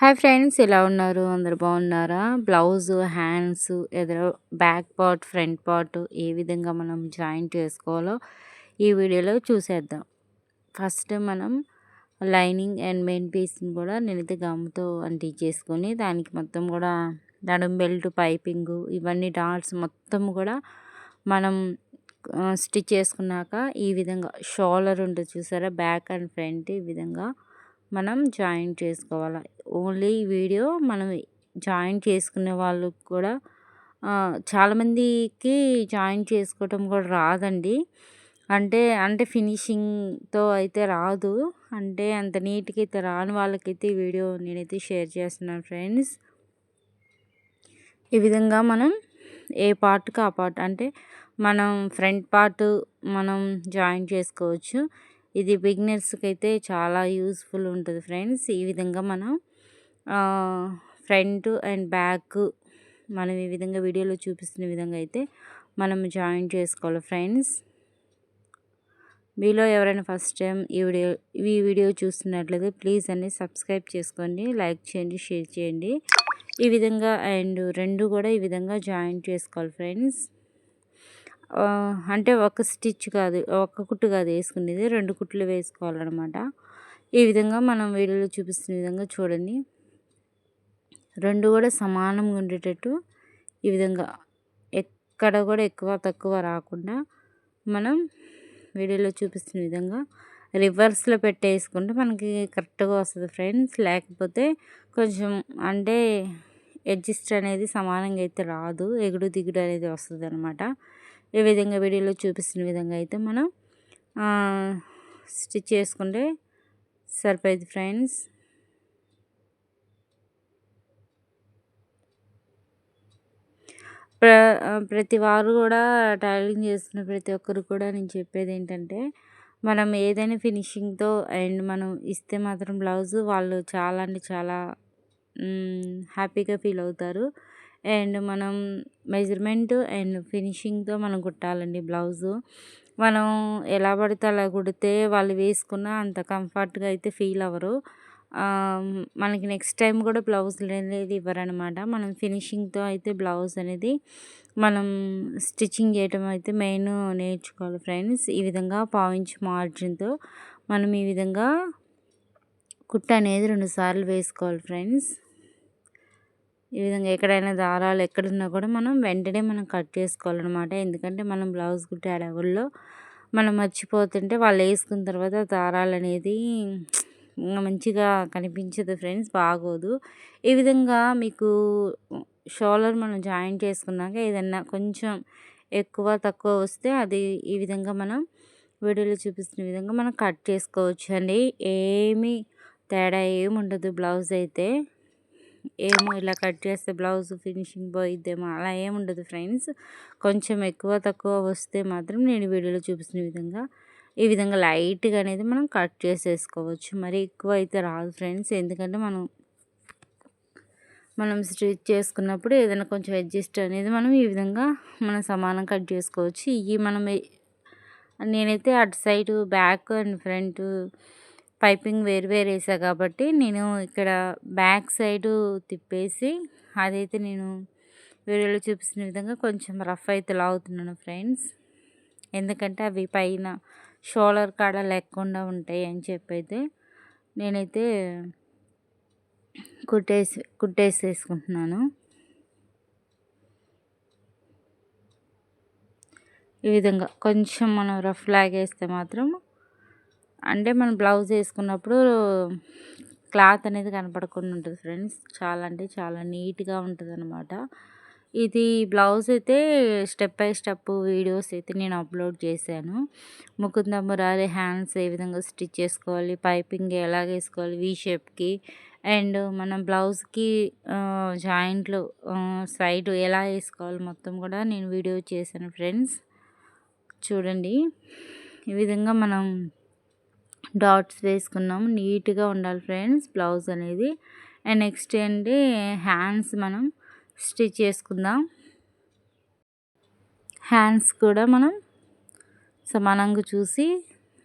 Hi friends ఎలా ఉన్నారు? అందరు బాగున్నారా? బ్లౌజ్ హ్యాండ్స్ ఎదురు బ్యాక్ పార్ట్ ఫ్రంట్ పార్ట్ ఏ విధంగా మనం జాయింట్ చేసుకోవాలో ఈ వీడియోలో చూసేద్దాం. ఫస్ట్ మనం లైనింగ్ అండ్ మెయిన్ పీస్ని కూడా నిలిత గమ్తో అంటించేసుకొని దానికి మొత్తం కూడా నడుం బెల్ట్ పైపింగ్ ఇవన్నీ డాట్స్ మొత్తం కూడా మనం స్టిచ్ చేసుకున్నాక ఈ విధంగా షోలర్ ఉంటుంది చూసారా? బ్యాక్ అండ్ ఫ్రంట్ ఈ విధంగా మనం జాయిన్ చేసుకోవాలి. ఓన్లీ వీడియో మనం జాయిన్ చేసుకునే వాళ్ళు కూడా చాలామందికి జాయిన్ చేసుకోవటం కూడా రాదండి. అంటే అంటే ఫినిషింగ్తో అయితే రాదు. అంటే అంత నీట్గా అయితే రాని వాళ్ళకైతే వీడియో నేనైతే షేర్ చేస్తున్నాను ఫ్రెండ్స్. ఈ విధంగా మనం ఏ పార్ట్కి ఆ పార్ట్ అంటే మనం ఫ్రంట్ పార్ట్ మనం జాయిన్ చేసుకోవచ్చు. ఇది బిగినర్స్కి అయితే చాలా యూస్ఫుల్ ఉంటుంది ఫ్రెండ్స్. ఈ విధంగా మనం ఫ్రంట్ అండ్ బ్యాక్ మనం ఈ విధంగా వీడియోలో చూపిస్తున్న విధంగా అయితే మనం జాయిన్ చేసుకోవాలి ఫ్రెండ్స్. మీలో ఎవరైనా ఫస్ట్ టైం ఈ వీడియో ఈ వీడియో చూస్తున్నట్లయితే ప్లీజ్ అన్ని సబ్స్క్రైబ్ చేసుకోండి లైక్ చేయండి షేర్ చేయండి. ఈ విధంగా అండ్ రెండు కూడా ఈ విధంగా జాయిన్ చేసుకోవాలి ఫ్రెండ్స్. అంటే ఒక స్టిచ్ కాదు ఒక కుట్టు కాదు వేసుకునేది. రెండు కుట్లు వేసుకోవాలన్నమాట. ఈ విధంగా మనం వీడియోలో చూపిస్తున్న విధంగా చూడండి. రెండు కూడా సమానంగా ఉండేటట్టు ఈ విధంగా ఎక్కడ కూడా ఎక్కువ తక్కువ రాకుండా మనం వీడియోలో చూపిస్తున్న విధంగా రివర్స్లో పెట్టేసుకుంటే మనకి కరెక్ట్గా వస్తుంది ఫ్రెండ్స్. లేకపోతే కొంచెం అంటే అడ్జస్ట్ అనేది సమానంగా అయితే రాదు. ఎగుడు దిగుడు అనేది వస్తుంది అనమాట ఈ విధంగా వీడియోలో చూపిస్తున్న విధంగా అయితే మనం స్టిచ్ చేసుకుంటే సరిపోయింది ఫ్రెండ్స్. ప్ర ప్రతి వారు కూడా టైలింగ్ చేస్తున్న ప్రతి ఒక్కరు కూడా నేను చెప్పేది ఏంటంటే మనం ఏదైనా ఫినిషింగ్తో అండ్ మనం ఇస్తే మాత్రం బ్లౌజ్ వాళ్ళు చాలా అంటే చాలా హ్యాపీగా ఫీల్ అవుతారు. అండ్ మనం మెజర్మెంట్ అండ్ ఫినిషింగ్తో మనం కుట్టాలండి బ్లౌజు. మనం ఎలా పడితే అలా కుడితే వాళ్ళు వేసుకున్న అంత కంఫర్ట్గా అయితే ఫీల్ అవ్వరు. మనకి నెక్స్ట్ టైం కూడా బ్లౌజ్ అనేది ఇవ్వరనమాట మనం ఫినిషింగ్తో అయితే బ్లౌజ్ అనేది మనం స్టిచ్చింగ్ చేయటం అయితే మెయిన్ నేర్చుకోవాలి ఫ్రెండ్స్. ఈ విధంగా పావించి మార్జిన్తో మనం ఈ విధంగా కుట్ట అనేది రెండుసార్లు వేసుకోవాలి ఫ్రెండ్స్. ఈ విధంగా ఎక్కడైనా దారాలు ఎక్కడున్నా కూడా మనం వెంటనే మనం కట్ చేసుకోవాలన్నమాట. ఎందుకంటే మనం బ్లౌజ్ కుట్టే అడవుల్లో మనం మర్చిపోతుంటే వాళ్ళు వేసుకున్న తర్వాత దారాలు అనేది మంచిగా కనిపించదు ఫ్రెండ్స్ బాగోదు. ఈ విధంగా మీకు షోలర్ మనం జాయిన్ చేసుకున్నాక ఏదన్నా కొంచెం ఎక్కువ తక్కువ వస్తే అది ఈ విధంగా మనం వీడియోలో చూపిస్తున్న విధంగా మనం కట్ చేసుకోవచ్చు అండి ఏమీ తేడా ఏమి ఉండదు బ్లౌజ్ అయితే. ఏమో ఇలా కట్ చేస్తే బ్లౌజ్ ఫినిషింగ్ పోయిద్దేమో అలా ఏముండదు ఫ్రెండ్స్. కొంచెం ఎక్కువ తక్కువ వస్తే మాత్రం నేను వీడియోలో చూపిస్తున్న విధంగా ఈ విధంగా లైట్గా అనేది మనం కట్ చేసేసుకోవచ్చు. మరి ఎక్కువ అయితే రాదు ఫ్రెండ్స్ ఎందుకంటే మనం మనం స్టిచ్ చేసుకున్నప్పుడు ఏదైనా కొంచెం అడ్జస్ట్ అనేది మనం ఈ విధంగా మనం సమానం కట్ చేసుకోవచ్చు. ఇవి మనం నేనైతే అటు side back and front piping వేరు వేరేసా వేసా కాబట్టి నేను ఇక్కడ బ్యాక్ సైడు తిప్పేసి అదైతే నేను వీడియోలో చూపిస్తున్న విధంగా కొంచెం రఫ్ అయితే లాగుతున్నాను ఫ్రెండ్స్. ఎందుకంటే అవి పైన షోల్డర్ కాడ లేకుండా ఉంటాయి అని చెప్పైతే నేనైతే కుట్టేసి కుట్టేసేసుకుంటున్నాను. ఈ విధంగా కొంచెం మనం రఫ్ లాగేస్తే మాత్రం అంటే మనం బ్లౌజ్ వేసుకున్నప్పుడు క్లాత్ అనేది కనపడకుండా ఉంటుంది ఫ్రెండ్స్. చాలా అంటే చాలా నీట్గా ఉంటుంది అనమాట ఇది బ్లౌజ్ అయితే స్టెప్ బై స్టెప్ వీడియోస్ అయితే నేను అప్లోడ్ చేశాను. ముకుంద మురారి హ్యాండ్స్ ఏ విధంగా స్టిచ్ చేసుకోవాలి పైపింగ్ ఎలా వేసుకోవాలి వీ షేప్కి అండ్ మనం బ్లౌజ్కి జాయింట్లు సైడ్ ఎలా వేసుకోవాలి మొత్తం కూడా నేను వీడియో చేశాను ఫ్రెండ్స్. చూడండి. ఈ విధంగా మనం డాట్స్ వేసుకున్నాము. నీట్గా ఉండాలి ఫ్రెండ్స్ బ్లౌజ్ అనేది. అండ్ నెక్స్ట్ ఏంటి? హ్యాండ్స్ మనం స్టిచ్ చేసుకుందాం. హ్యాండ్స్ కూడా మనం సమానంగా చూసి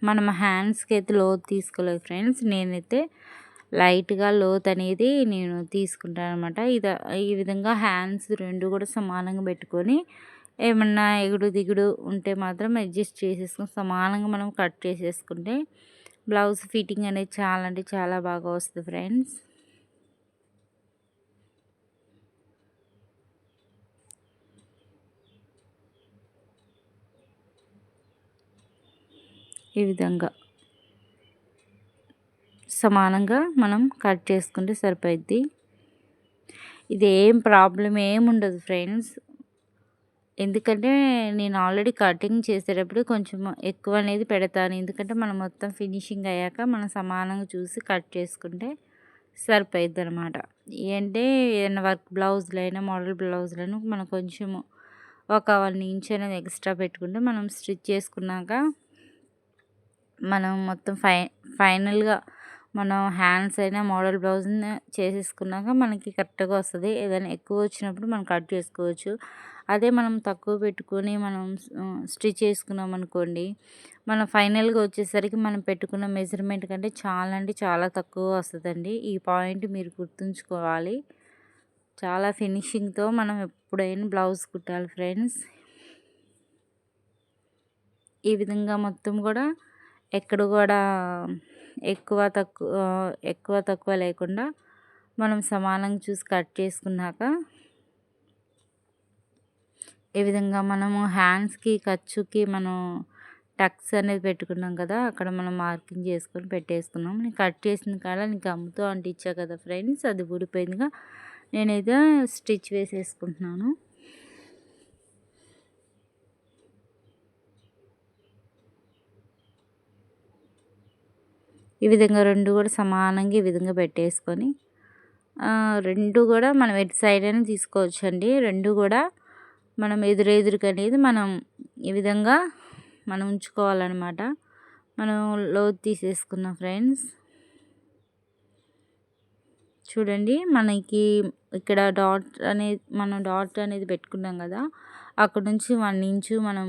మనం హ్యాండ్స్కి అయితే లోత్ తీసుకోలేదు ఫ్రెండ్స్. నేనైతే లైట్గా లోత్ అనేది నేను తీసుకుంటాను అనమాట ఇది ఈ విధంగా హ్యాండ్స్ రెండు కూడా సమానంగా పెట్టుకొని ఏమన్నా ఎగుడు దిగుడు ఉంటే మాత్రం అడ్జస్ట్ చేసేసుకొని సమానంగా మనం కట్ చేసేసుకుంటే బ్లౌజ్ ఫిట్టింగ్ అనేది చాలా అంటే చాలా బాగా వస్తుంది ఫ్రెండ్స్. ఈ విధంగా సమానంగా మనం కట్ చేసుకుంటే సరిపోద్ది ఇది ఏం ప్రాబ్లం ఏముండదు ఫ్రెండ్స్. ఎందుకంటే నేను ఆల్రెడీ కటింగ్ చేసేటప్పుడు కొంచెం ఎక్కువ అనేది పెడతాను. ఎందుకంటే మనం మొత్తం ఫినిషింగ్ అయ్యాక మనం సమానంగా చూసి కట్ చేసుకుంటే సరిపోయిద్ది అనమాట ఏంటంటే ఏదైనా వర్క్ బ్లౌజ్లైనా మోడల్ బ్లౌజ్లను మనం కొంచెము ఒక వన్ ఇంచ్ అనేది ఎక్స్ట్రా పెట్టుకుంటే మనం స్టిచ్ చేసుకున్నాక మనం మొత్తం ఫై ఫైనల్గా మనం హ్యాండ్స్ అయినా మోడల్ బ్లౌజ్ని చేసేసుకున్నాక మనకి కరెక్ట్గా వస్తుంది. ఏదైనా ఎక్కువ వచ్చినప్పుడు మనం కట్ చేసుకోవచ్చు. అదే మనం తక్కువ పెట్టుకొని మనం స్టిచ్ చేసుకున్నాం అనుకోండి మనం ఫైనల్గా వచ్చేసరికి మనం పెట్టుకున్న మెజర్మెంట్ కంటే చాలా అంటే చాలా తక్కువ వస్తుందండి. ఈ పాయింట్ మీరు గుర్తుంచుకోవాలి. చాలా ఫినిషింగ్తో మనం ఎప్పుడైనా బ్లౌజ్ కుట్టాలి ఫ్రెండ్స్. ఈ విధంగా మొత్తం కూడా ఎక్కడ కూడా ఎక్కువ తక్కువ ఎక్కువ తక్కువ లేకుండా మనం సమానంగా చూసి కట్ చేసుకున్నాక ఈ విధంగా మనము హ్యాండ్స్కి ఖర్చుకి మనం టక్స్ అనేది పెట్టుకున్నాం కదా అక్కడ మనం మార్కింగ్ చేసుకొని పెట్టేసుకున్నాం. నేను కట్ చేసిన కాడ నీకు అమ్ముతూ అంటించా కదా ఫ్రెండ్స్ అది ఊడిపోయిందిగా. నేనైతే స్టిచ్ వేసేసుకుంటున్నాను. ఈ విధంగా రెండు కూడా సమానంగా ఈ విధంగా పెట్టేసుకొని రెండు కూడా మనం ఎటు సైడ్ అయినా తీసుకోవచ్చండి. రెండు కూడా మనం ఎదురెదురుగా అనేది మనం ఈ విధంగా మనం ఉంచుకోవాలన్నమాట. మనం లోతు తీసేసుకున్నాం ఫ్రెండ్స్. చూడండి మనకి ఇక్కడ డాట్ అనేది మనం డాట్ అనేది పెట్టుకున్నాం కదా అక్కడ నుంచి వన్ ఇంచు మనం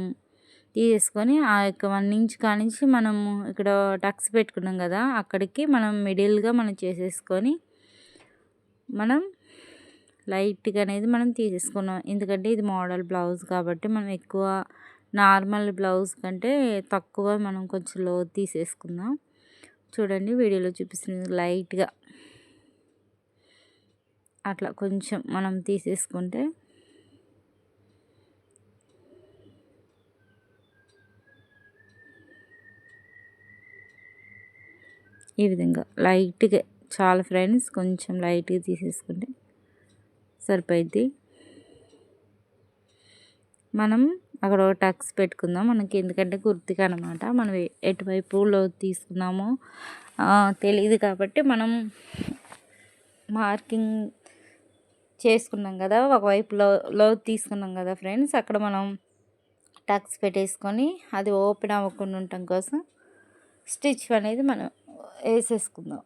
తీసేసుకొని ఆ యొక్క వన్ ఇంచ్ కానించి మనం ఇక్కడ టక్స్ పెట్టుకున్నాం కదా అక్కడికి మనం మిడిల్గా మనం చేసేసుకొని మనం లైట్గా అనేది మనం తీసేసుకున్నాం. ఎందుకంటే ఇది మోడల్ బ్లౌజ్ కాబట్టి మనం ఎక్కువ నార్మల్ బ్లౌజ్ కంటే తక్కువ మనం కొంచెం లో తీసేసుకుందాం. చూడండి వీడియోలో చూపిస్తుంది లైట్గా. అట్లా కొంచెం మనం తీసేసుకుంటే ఈ విధంగా లైట్గా చాలా ఫ్రెండ్స్ కొంచెం లైట్గా తీసేసుకుంటే సరిపోయిద్ది మనం అక్కడ ఒక టక్స్ పెట్టుకుందాం. మనకి ఎందుకంటే గుర్తుగా అనమాట మనం ఎటువైపు లో తీసుకున్నామో తెలియదు కాబట్టి మనం మార్కింగ్ చేసుకున్నాం కదా. ఒకవైపులో లో తీసుకున్నాం కదా ఫ్రెండ్స్. అక్కడ మనం టక్స్ పెట్టేసుకొని అది ఓపెన్ అవ్వకుండా ఉండటం కోసం స్టిచ్ అనేది మనం వేసేసుకుందాం.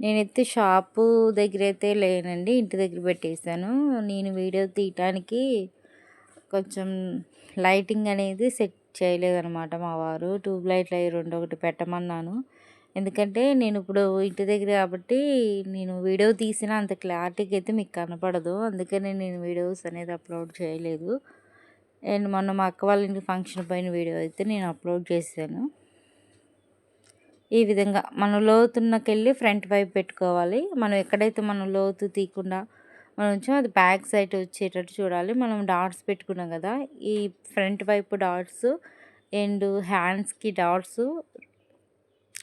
నేనైతే షాపు దగ్గర అయితే లేనండి. ఇంటి దగ్గర పెట్టేశాను. నేను వీడియో తీయటానికి కొంచెం లైటింగ్ అనేది సెట్ చేయలేదన్నమాట మా వారు. ట్యూబ్ లైట్లు అవి రెండు ఒకటి పెట్టమన్నాను. ఎందుకంటే నేను ఇప్పుడు ఇంటి దగ్గర కాబట్టి నేను వీడియో తీసిన అంత క్లారిటీకి అయితే మీకు కనపడదు. అందుకనే నేను వీడియోస్ అనేది అప్లోడ్ చేయలేదు. అండ్ మొన్న మా అక్క వాళ్ళ ఇంటి ఫంక్షన్ పైన వీడియో అయితే నేను అప్లోడ్ చేశాను. ఈ విధంగా మనం లోతున్నకెళ్ళి ఫ్రంట్ వైపు పెట్టుకోవాలి. మనం ఎక్కడైతే మనం లోతు తీయకుండా మనం అది బ్యాక్ సైడ్ వచ్చేటట్టు చూడాలి. మనం డాట్స్ పెట్టుకున్నాం కదా ఈ ఫ్రంట్ వైపు డాట్స్ అండ్ హ్యాండ్స్కి డాట్స్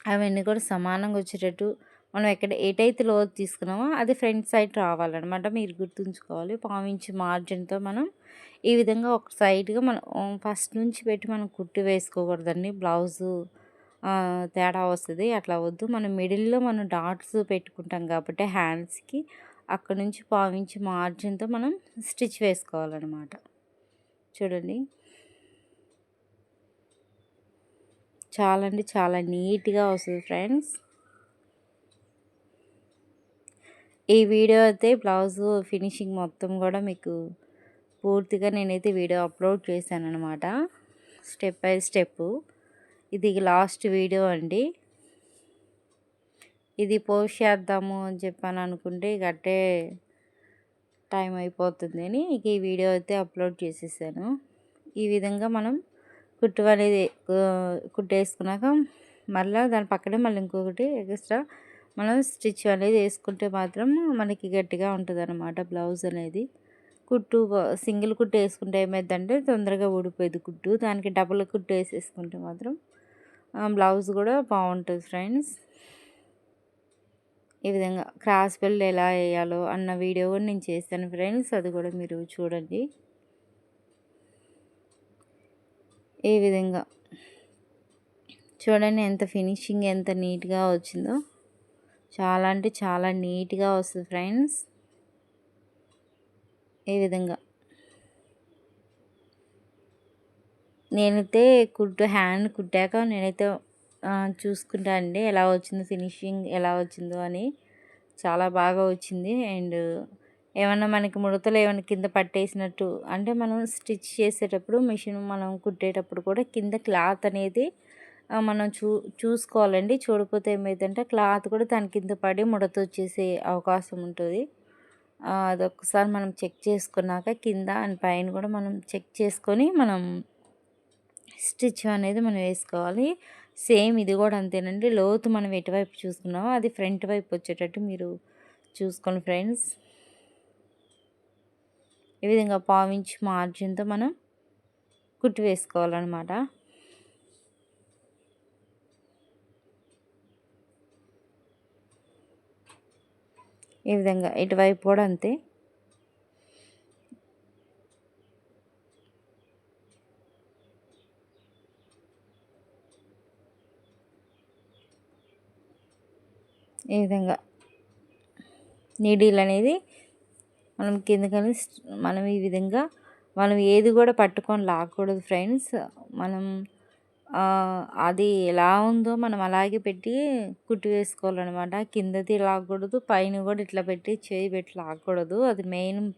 అవన్నీ కూడా సమానంగా వచ్చేటట్టు మనం ఎక్కడ ఎటైతే లోతు తీసుకున్నామో అది ఫ్రంట్ సైడ్ రావాలన్నమాట. మీరు గుర్తుంచుకోవాలి. పావించి మార్జిన్తో మనం ఈ విధంగా ఒక సైడ్గా మనం ఫస్ట్ నుంచి పెట్టి మనం కుట్టి వేసుకోకూడదండి. బ్లౌజు తేడా వస్తుంది. అట్లా వద్దు. మనం మిడిల్లో మనం డాట్స్ పెట్టుకుంటాం కాబట్టి హ్యాండ్స్కి అక్కడ నుంచి పావించి మార్జిన్తో మనం స్టిచ్ వేసుకోవాలన్నమాట. చూడండి. చాలా అంటే చాలా నీట్గా వస్తుంది ఫ్రెండ్స్. ఈ వీడియో అయితే బ్లౌజ్ ఫినిషింగ్ మొత్తం కూడా మీకు పూర్తిగా నేనైతే వీడియో అప్లోడ్ చేశాను అనమాట స్టెప్ బై స్టెప్ ఇది లాస్ట్ వీడియో అండి. ఇది పోస్ట్ చేద్దాము అని చెప్పాను అనుకుంటే గట్టే టైం అయిపోతుంది అని ఇక ఈ వీడియో అయితే అప్లోడ్ చేసేసాను. ఈ విధంగా మనం కుట్టు అనేది కుట్టేసుకున్నాక మళ్ళీ దాని పక్కనే మళ్ళీ ఇంకొకటి ఎక్స్ట్రా మనం స్టిచ్ అనేది వేసుకుంటే మాత్రం మనకి గట్టిగా ఉంటుంది అనమాట బ్లౌజ్ అనేది. కుట్టు సింగిల్ కుట్టు వేసుకుంటే ఏమైందంటే తొందరగా ఊడిపోయేది కుట్టు. దానికి డబుల్ కుట్టు వేసేసుకుంటే మాత్రం బ్లౌజ్ కూడా బాగుంటుంది ఫ్రెండ్స్. ఈ విధంగా క్రాస్ బెల్ట్ ఎలా వేయాలో అన్న వీడియో కూడా నేను చేస్తాను ఫ్రెండ్స్. అది కూడా మీరు చూడండి. ఈ విధంగా చూడండి ఎంత ఫినిషింగ్ ఎంత నీట్గా వచ్చిందో. చాలా అంటే చాలా నీట్గా వస్తుంది ఫ్రెండ్స్. ఈ విధంగా నేనైతే కుట్టు హ్యాండ్ కుట్టాక నేనైతే చూసుకుంటా అండి ఎలా వచ్చిందో ఫినిషింగ్ ఎలా వచ్చిందో అని. చాలా బాగా వచ్చింది. అండ్ ఏమన్నా మనకి ముడతలు ఏమైనా కింద పట్టేసినట్టు అంటే మనం స్టిచ్ చేసేటప్పుడు మిషన్ మనం కుట్టేటప్పుడు కూడా కింద క్లాత్ అనేది మనం చూ చూసుకోవాలండి. చూడకపోతే ఏమైందంటే క్లాత్ కూడా దాని కింద పడి ముడత వచ్చేసే అవకాశం ఉంటుంది. అదొకసారి మనం చెక్ చేసుకున్నాక కింద అండ్ పైన కూడా మనం చెక్ చేసుకొని మనం స్టిచ్ అనేది మనం వేసుకోవాలి. సేమ్ ఇది కూడా అంతేనండి. లోతు మనం ఎటువైపు చూసుకున్నామో అది ఫ్రంట్ వైపు వచ్చేటట్టు మీరు చూసుకోండి ఫ్రెండ్స్. ఈ విధంగా పావించి మార్జిన్తో మనం కుట్టి వేసుకోవాలన్నమాట. ఈ విధంగా ఇటువైపు కూడా అంతే. ఈ విధంగా నీడిల్ అనేది మనం కిందకని మనం ఈ విధంగా మనం ఏది కూడా పట్టుకొని లాగకూడదు ఫ్రెండ్స్. మనం అది ఎలా ఉందో మనం అలాగే పెట్టి కుట్టి వేసుకోవాలన్నమాట. కిందది లాగకూడదు పైన కూడా ఇట్లా పెట్టి చేయి పెట్టి లాగకూడదు. అది మెయిన్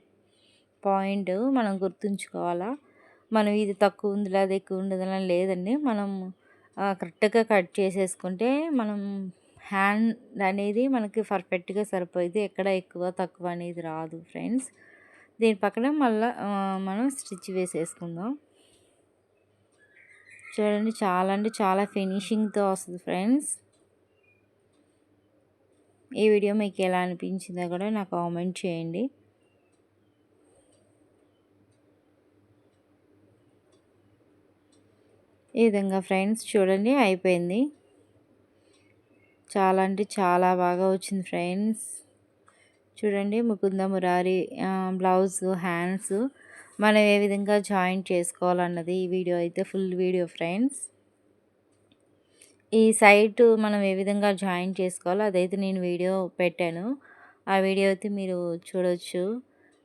పాయింట్ మనం గుర్తుంచుకోవాలా. మనం ఇది తక్కువ ఉంది అది ఎక్కువ ఉండదు లేదండి. మనం కరెక్ట్గా కట్ చేసేసుకుంటే మనం హ్యాండ్ అనేది మనకి పర్ఫెక్ట్గా సరిపోయింది ఎక్కడ ఎక్కువ తక్కువ అనేది రాదు ఫ్రెండ్స్. దీని పక్కన మళ్ళీ మనం స్టిచ్ వేసేసుకుందాం. చూడండి చాలా అంటే చాలా ఫినిషింగ్తో వస్తుంది ఫ్రెండ్స్. ఈ వీడియో మీకు ఎలా అనిపించిందో కూడా నాకు కామెంట్ చేయండి. ఈ విధంగా ఫ్రెండ్స్ చూడండి అయిపోయింది. చాలా అంటే చాలా బాగా వచ్చింది ఫ్రెండ్స్. చూడండి ముకుంద మురారి బ్లౌజ్ హ్యాండ్స్ మనం ఏ విధంగా జాయింట్ చేసుకోవాలన్నది ఈ వీడియో అయితే ఫుల్ వీడియో ఫ్రెండ్స్. ఈ సైట్ మనం ఏ విధంగా జాయిన్ చేసుకోవాలో అదైతే నేను వీడియో పెట్టాను. ఆ వీడియో అయితే మీరు చూడవచ్చు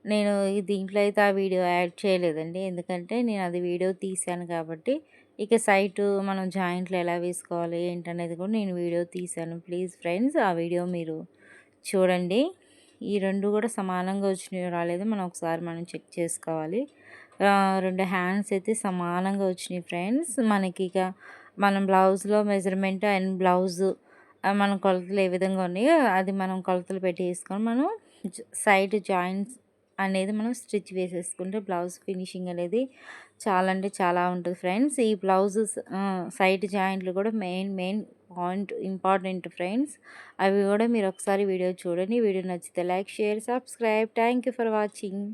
నేను దీంట్లో అయితే ఆ వీడియో యాడ్ చేయలేదండి. ఎందుకంటే నేను అది వీడియో తీశాను కాబట్టి ఇక సైటు మనం జాయింట్లు ఎలా వేసుకోవాలి ఏంటనేది కూడా నేను వీడియో తీశాను. ప్లీజ్ ఫ్రెండ్స్ ఆ వీడియో మీరు చూడండి. ఈ రెండు కూడా సమానంగా వచ్చినాయో రాలేదు మనం ఒకసారి మనం చెక్ చేసుకోవాలి. రెండు హ్యాండ్స్ అయితే సమానంగా వచ్చినాయి ఫ్రెండ్స్. మనకి ఇక మనం బ్లౌజ్లో మెజర్మెంట్ అండ్ బ్లౌజ్ మన కొలతలు ఏ విధంగా ఉన్నాయో అది మనం కొలతలు పెట్టి వేసుకొని మనం సైడ్ జాయింట్స్ అనేది మనం స్టిచ్ వేసేసుకుంటే బ్లౌజ్ ఫినిషింగ్ అనేది చాలా అంటే చాలా ఉంటుంది ఫ్రెండ్స్. ఈ బ్లౌజ్ సైడ్ జాయింట్లు కూడా main main point important friends. అవి కూడా మీరు ఒకసారి వీడియో చూడండి. వీడియో నచ్చితే like share subscribe. Thank for watching.